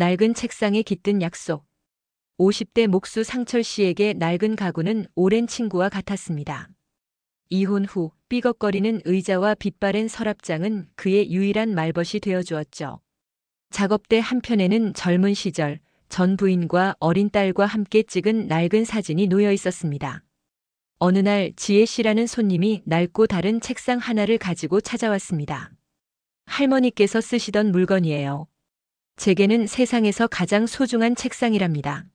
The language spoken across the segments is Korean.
낡은 책상에 깃든 약속. 50대 목수 상철 씨에게 낡은 가구는 오랜 친구와 같았습니다. 이혼 후 삐걱거리는 의자와 빛바랜 서랍장은 그의 유일한 말벗이 되어 주었죠. 작업대 한편에는 젊은 시절 전 부인과 어린 딸과 함께 찍은 낡은 사진이 놓여 있었습니다. 어느 날 지혜 씨라는 손님이 낡고 다른 책상 하나를 가지고 찾아왔습니다. 할머니께서 쓰시던 물건이에요. 제게는 세상에서 가장 소중한 책상이랍니다.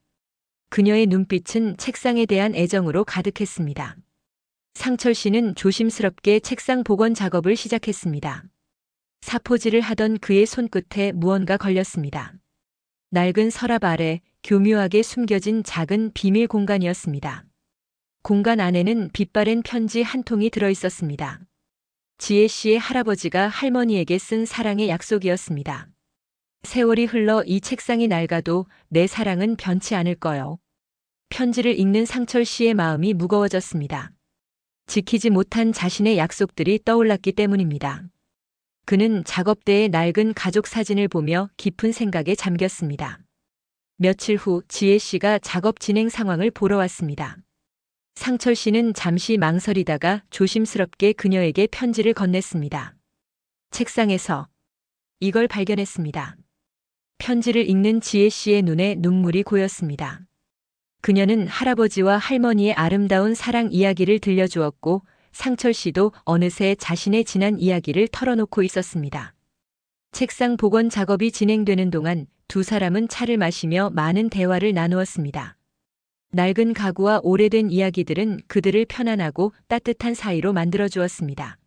그녀의 눈빛은 책상에 대한 애정으로 가득했습니다. 상철 씨는 조심스럽게 책상 복원 작업을 시작했습니다. 사포질을 하던 그의 손끝에 무언가 걸렸습니다. 낡은 서랍 아래 교묘하게 숨겨진 작은 비밀 공간이었습니다. 공간 안에는 빛바랜 편지 한 통이 들어 있었습니다. 지혜 씨의 할아버지가 할머니에게 쓴 사랑의 약속이었습니다. 세월이 흘러 이 책상이 낡아도 내 사랑은 변치 않을 거요. 편지를 읽는 상철 씨의 마음이 무거워졌습니다. 지키지 못한 자신의 약속들이 떠올랐기 때문입니다. 그는 작업대의 낡은 가족 사진을 보며 깊은 생각에 잠겼습니다. 며칠 후 지혜 씨가 작업 진행 상황을 보러 왔습니다. 상철 씨는 잠시 망설이다가 조심스럽게 그녀에게 편지를 건넸습니다. 책상에서 이걸 발견했습니다. 편지를 읽는 지혜 씨의 눈에 눈물이 고였습니다. 그녀는 할아버지와 할머니의 아름다운 사랑 이야기를 들려주었고 상철 씨도 어느새 자신의 지난 이야기를 털어놓고 있었습니다. 책상 복원 작업이 진행되는 동안 두 사람은 차를 마시며 많은 대화를 나누었습니다. 낡은 가구와 오래된 이야기들은 그들을 편안하고 따뜻한 사이로 만들어 주었습니다.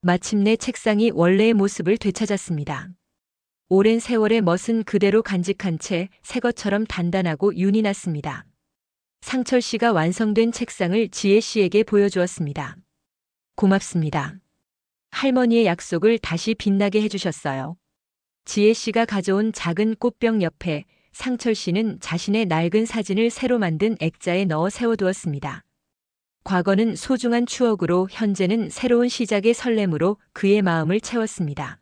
마침내 책상이 원래의 모습을 되찾았습니다. 오랜 세월의 멋은 그대로 간직한 채 새 것처럼 단단하고 윤이 났습니다. 상철 씨가 완성된 책상을 지혜 씨에게 보여주었습니다. 고맙습니다. 할머니의 약속을 다시 빛나게 해주셨어요. 지혜 씨가 가져온 작은 꽃병 옆에 상철 씨는 자신의 낡은 사진을 새로 만든 액자에 넣어 세워두었습니다. 과거는 소중한 추억으로 현재는 새로운 시작의 설렘으로 그의 마음을 채웠습니다.